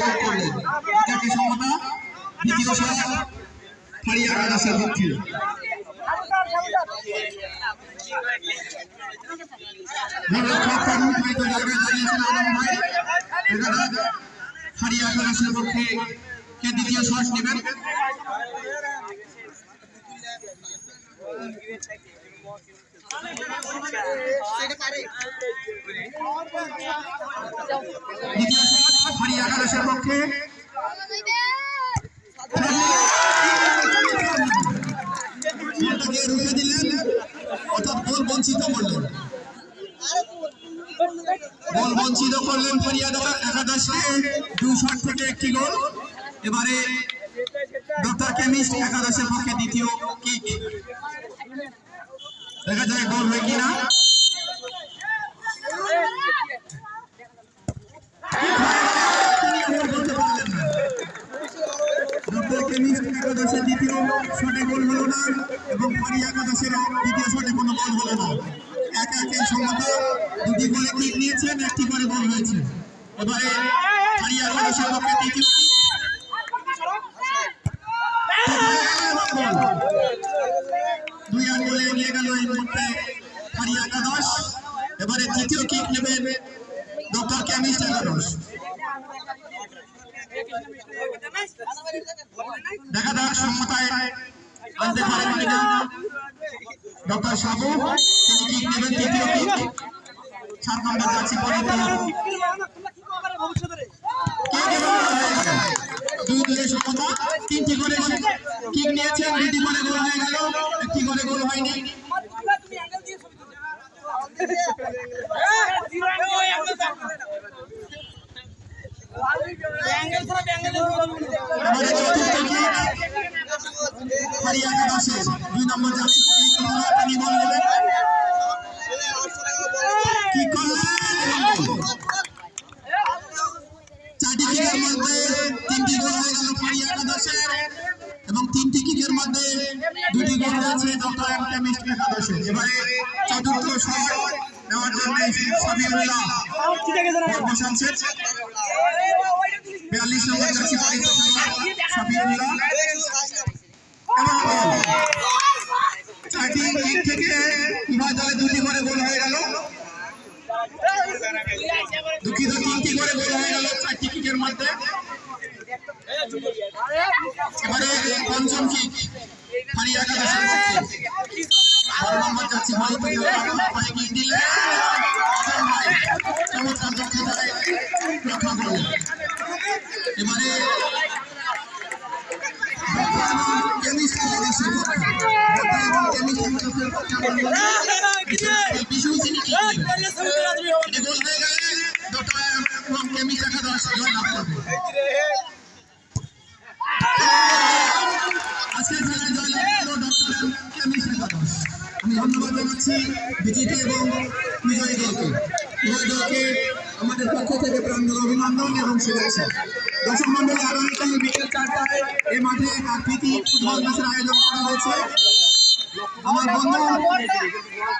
গোল করলেন। দ্বিতীয় শট ফারিয়া আকাশের পক্ষে ফারিয়া আকাশের পক্ষে কে দ্বিতীয় শট নেবেন? দ্বিতীয় শট? ফারিয়া আকাশের পক্ষে? রুখে দিলেন, অর্থাৎ গোল বঞ্চিত করলেন। গোল বঞ্চিত করলেন ফরিয়াদ একাদশে দু শট থেকে একটি গোল। এবারে ডক্টর কেমিস্ট একাদশের পক্ষে দ্বিতীয় কিক। দেখা যায় গোল হয় কিনা ডক্টর কেমিস্ট একাদশের দ্বিতীয় শটে গোল হলো না এবং ফরি একাদশের দ্বিতীয় শটে কোনো গোল হলো না। এক একে সম্মত দুটি গোলে কিক নিয়েছেন, একটি করে গোল হয়েছে। এবারে ফরি একাদশের পক্ষে। দুই গেল এই মুহূর্তে এবারে নেবেন ডক্টর দেখা যাক সমতায় আনতে পারেন কিনা। ডক্টর সাবু, তিনি কি নেবেন তৃতীয় কিক সাত নম্বর যাচ্ছি পরে দুই দুই সম্মতা তিনটি করে কিক নিয়েছেন, দুটি করে গোল হয়ে গোল। আমাদের চতুর্থ কিক হরিয়ানা দাসের দুই নম্বর পরিত তিনি গোল নেবেন। কি করলেন? চারটি কিকের মধ্যে তিনটি গোল হয়ে গেল হরিয়ানা দাসের এবং তিনটি কিকের মধ্যে দুটি গোল হয়েছে ডক্টর এম কেমিস্ট একাদশের এবারে চতুর্থ শট নেওয়ার জন্য সাবিউল্লাহ বসাচ্ছেন বিয়াল্লিশ নম্বর জার্সি সাবিউল্লাহ চারটি কিক থেকে উভয় দলে দুটি করে গোল হয়ে গেল। দুঃখিত তিনটি করে গোল হয়ে গেল চারটি কিকের মধ্যে। এবারে পঞ্চম কিক ফারিয়া একাদশের বারো নম্বর যাচ্ছে ভারত পায়ে দিলে চমৎকার দক্ষতায় রক্ষা করলেন এবারে কেমিস্ট একাদশের পক্ষে কেমিস্ট একাদশের পক্ষে আমরা বলব, বিশু তিনি কিক নেবেন। এটি গোল হয়ে গেলে ডক্টর এবং কেমিস্ট একাদশ জয় লাভ করবে আজকের খেলায় জয়লাভ করল ডক্টর কেমিস্ট আমি ধন্যবাদ জানাচ্ছি এবং বিজয়ী দলকে উভয় দলকে আমাদের পক্ষ থেকে প্রাঞ্জল অভিনন্দন এবং শুভেচ্ছা দর্শক মন্ডলী আগামীকাল বিকেল চারটায় এই মাঠে এক আকৃতি ফুটবল ম্যাচের আয়োজন করা হয়েছে আমার বন্ধু